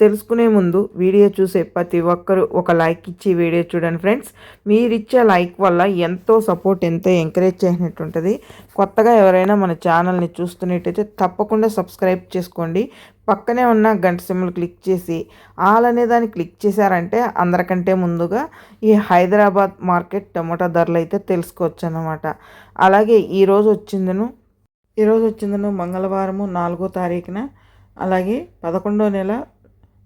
తెలుసుకునే ముందు వీడియో చూసే ప్రతి ఒక్కరు ఒక లైక్ ఇచ్చి వీడియో చూడండి ఫ్రెండ్స్. మీరు ఇచ్చే లైక్ వల్ల ఎంతో సపోర్ట్ ఎంతో ఎంకరేజ్ చేసినట్టు ఉంటుంది కొత్తగా ఎవరైనా మన ఛానల్ని చూస్తున్నట్టయితే తప్పకుండా సబ్స్క్రైబ్ చేసుకోండి. పక్కనే ఉన్న గంట సిమ్లు క్లిక్ చేసి ఆల్ అనే దాన్ని క్లిక్ చేశారంటే అందరికంటే ముందుగా ఈ హైదరాబాద్ మార్కెట్ టమోటా ధరలు అయితే తెలుసుకోవచ్చు అన్నమాట అలాగే ఈరోజు వచ్చిందను ఈరోజు వచ్చిందను మంగళవారము నాలుగో తారీఖున అలాగే పదకొండో నెల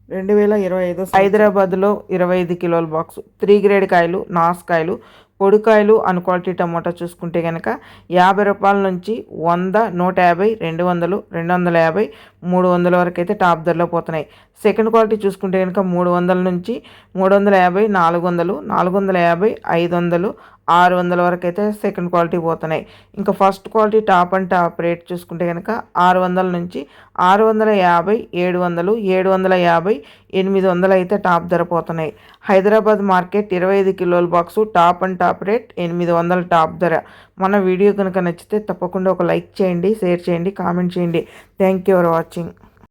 రెండు వేల ఇరవై ఐదు హైదరాబాద్లో ఇరవై ఐదు కిలోల బాక్స్ త్రీ గ్రేడ్ కాయలు నాస్ కాయలు పొడికాయలు అన్ క్వాలిటీ టమోటా చూసుకుంటే కనుక యాభై రూపాయల నుంచి వంద నూట యాభై రెండు వందలు రెండు వందల యాభై మూడు వందల వరకు అయితే టాప్ ధరలో పోతున్నాయి. సెకండ్ క్వాలిటీ చూసుకుంటే కనుక మూడు వందల నుంచి మూడు వందల యాభై నాలుగు వందలు నాలుగు వందల యాభై ఐదు వందలు ఆరు వందల వరకు అయితే సెకండ్ క్వాలిటీ పోతున్నాయి. ఇంకా first quality top and top rate చూసుకుంటే కనుక ఆరు వందల నుంచి ఆరు వందల యాభై ఏడు వందలు ఏడు వందల యాభై ఎనిమిది వందలు అయితే టాప్ ధర పోతున్నాయి. హైదరాబాద్ మార్కెట్ ఇరవై ఐదు కిలోల box top and top rate ఎనిమిది వందల టాప్ ధర. మన వీడియో కనుక నచ్చితే తప్పకుండా ఒక లైక్ చేయండి షేర్ చేయండి కామెంట్ చేయండి. Thank you for watching